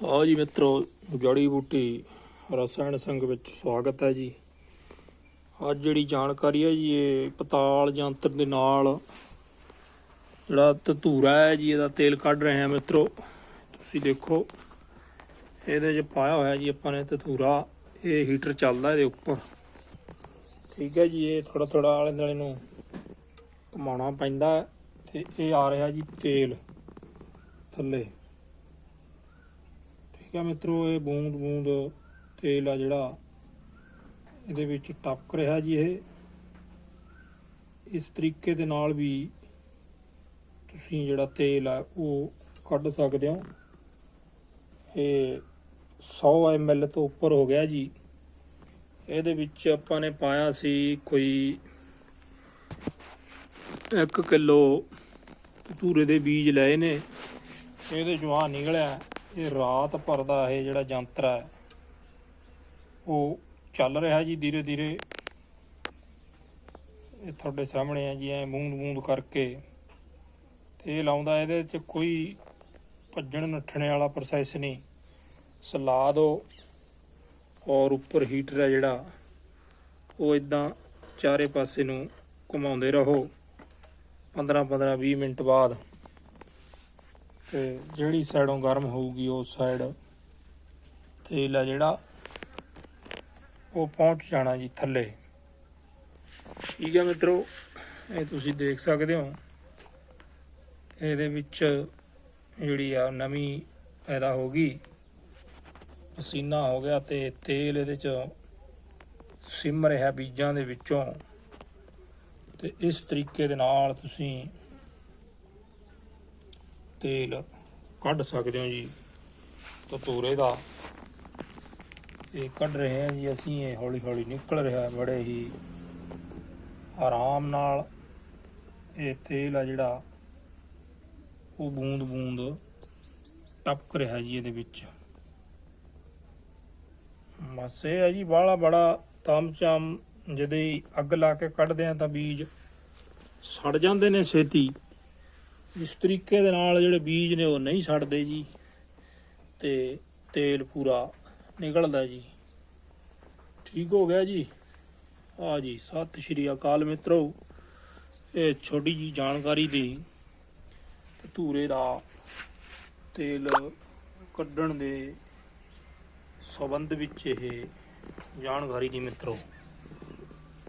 ਆ ਜੀ ਮਿੱਤਰੋ, ਜੜੀ ਬੂਟੀ ਰਸਾਇਣ ਸੰਘ ਵਿੱਚ ਸਵਾਗਤ ਹੈ ਜੀ। ਅੱਜ ਜਿਹੜੀ ਜਾਣਕਾਰੀ ਹੈ ਜੀ, ਇਹ ਪਤਾਲ ਯੰਤਰ ਦੇ ਨਾਲ ਜਿਹੜਾ ਧਤੂਰਾ ਹੈ ਜੀ, ਇਹਦਾ ਤੇਲ ਕੱਢ ਰਹੇ ਹਾਂ ਮਿੱਤਰੋ। ਤੁਸੀਂ ਦੇਖੋ, ਇਹਦੇ 'ਚ ਪਾਇਆ ਹੋਇਆ ਜੀ ਆਪਾਂ ਨੇ ਧਤੂਰਾ, ਇਹ ਹੀਟਰ ਚੱਲਦਾ ਇਹਦੇ ਉੱਪਰ। ਠੀਕ ਹੈ ਜੀ, ਇਹ ਥੋੜਾ ਥੋੜਾ ਆਲੇ ਦੁਆਲੇ ਨੂੰ ਘੁਮਾਉਣਾ ਪੈਂਦਾ ਹੈ ਤੇ ਇਹ ਆ ਰਿਹਾ ਜੀ ਤੇਲ ਥੱਲੇ। ਠੀਕ ਹੈ ਮਿੱਤਰੋ, ਇਹ ਬੂੰਦ ਬੂੰਦ ਤੇਲ ਆ ਜਿਹੜਾ, ਇਹਦੇ ਵਿੱਚ ਟਪਕ ਰਿਹਾ ਜੀ ਇਹ। ਇਸ ਤਰੀਕੇ ਦੇ ਨਾਲ ਵੀ ਤੁਸੀਂ ਜਿਹੜਾ ਤੇਲ ਆ, ਉਹ ਕੱਢ ਸਕਦੇ ਹੋ। ਇਹ 100 ml ਤੋਂ ਉੱਪਰ ਹੋ ਗਿਆ ਜੀ। ਇਹਦੇ ਵਿੱਚ ਆਪਾਂ ਨੇ ਪਾਇਆ ਸੀ ਕੋਈ 1 ਕਿਲੋ ਧੂਰੇ ਦੇ ਬੀਜ ਲਏ ਨੇ। ਇਹਦੇ ਚੋਂ ਆ ਨਿਕਲਿਆ। ਇਹ ਰਾਤ ਭਰ ਦਾ ਇਹ ਜਿਹੜਾ ਯੰਤਰ ਹੈ, ਉਹ ਚੱਲ ਰਿਹਾ ਜੀ ਧੀਰੇ ਧੀਰੇ। ਇਹ ਤੁਹਾਡੇ ਸਾਹਮਣੇ ਹੈ ਜੀ, ਐ ਬੂੰਦ ਬੂੰਦ ਕਰਕੇ। ਤੇ ਇਹ ਲਾਉਂਦਾ, ਇਹਦੇ 'ਚ ਕੋਈ ਭੱਜਣ ਨੱਠਣੇ ਵਾਲਾ ਪ੍ਰੋਸੈਸ ਨਹੀਂ। ਸਲਾ ਦਿਓ ਔਰ ਉੱਪਰ ਹੀਟਰ ਹੈ ਜਿਹੜਾ, ਉਹ ਇਦਾਂ ਚਾਰੇ ਪਾਸੇ ਨੂੰ ਘੁਮਾਉਂਦੇ ਰਹੋ। 15 15 20 ਮਿੰਟ ਬਾਅਦ ਤੇ ਜਿਹੜੀ ਸਾਈਡੋਂ ਗਰਮ ਹੋਊਗੀ ਉਸ ਸਾਈਡ ਤੇਲ ਆ ਜਿਹੜਾ ਉਹ ਪਹੁੰਚ ਜਾਣਾ ਜੀ ਥੱਲੇ। ਠੀਕ ਹੈ ਮਿੱਤਰੋ, ਇਹ ਤੁਸੀਂ ਦੇਖ ਸਕਦੇ ਹੋ। ਇਹਦੇ ਵਿੱਚ ਜਿਹੜੀ ਆ ਨਵੀਂ ਪੈਦਾ ਹੋ ਗਈ। ਪਸੀਨਾ ਹੋ ਗਿਆ ਤੇ ਤੇਲ ਇਹਦੇ ਚ ਸਿਮ ਰਿਹਾ ਬੀਜਾਂ ਦੇ ਵਿੱਚੋਂ। ਤੇ ਇਸ ਤਰੀਕੇ ਦੇ ਨਾਲ ਤੁਸੀਂ ਤੇਲ ਕੱਢ ਸਕਦੇ ਹੋ ਜੀ ਤਤੂਰੇ ਦਾ। ਇਹ ਕੱਢ ਰਹੇ ਹਾਂ ਜੀ ਅਸੀਂ, ਇਹ ਹੌਲੀ ਹੌਲੀ ਨਿਕਲ ਰਿਹਾ, ਬੜੇ ਹੀ ਆਰਾਮ ਨਾਲ। ਇਹ ਤੇਲ ਆ ਜਿਹੜਾ, ਉਹ ਬੂੰਦ ਬੂੰਦ ਟਪਕ ਰਿਹਾ ਜੀ ਇਹਦੇ ਵਿੱਚ। ਬਸ ਇਹ ਹੈ ਜੀ ਬਾਹਲਾ ਬੜਾ ਤਾਮਚਾਮ, ਜਦੋਂ ਅੱਗ ਲਾ ਕੇ ਕੱਢਦੇ ਆ ਤਾਂ ਬੀਜ ਸੜ ਜਾਂਦੇ ਨੇ ਛੇਤੀ। ਇਸ ਤਰੀਕੇ ਦੇ ਨਾਲ ਜਿਹੜੇ ਬੀਜ ਨੇ ਉਹ ਨਹੀਂ ਸੜਦੇ ਜੀ ਤੇ ਤੇਲ ਪੂਰਾ ਨਿਕਲਦਾ ਜੀ। ਠੀਕ ਹੋ ਗਿਆ ਜੀ। ਆ ਜੀ, ਸਤਿ ਸ਼੍ਰੀ ਅਕਾਲ ਮਿੱਤਰੋ। ਇਹ ਛੋਟੀ ਜੀ ਜਾਣਕਾਰੀ ਦੀ ਧੂਰੇ ਦਾ ਤੇਲ ਕੱਢਣ ਦੇ ਸਬੰਧ ਵਿੱਚ ਇਹ ਜਾਣਕਾਰੀ ਦੀ ਮਿੱਤਰੋ।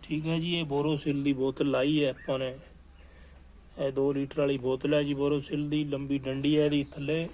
ਠੀਕ ਹੈ ਜੀ, ਇਹ ਬੋਰੋਸਿਲ ਦੀ ਬੋਤਲ ਲਾਈ ਹੈ ਆਪਾਂ ਨੇ। ਇਹ 2 ਲੀਟਰ ਵਾਲੀ ਬੋਤਲ ਹੈ ਜੀ ਬੋਰੋਸਿਲ ਦੀ ਲੰਬੀ ਡੰਡੀ ਹੈ ਇਹਦੀ ਥੱਲੇ।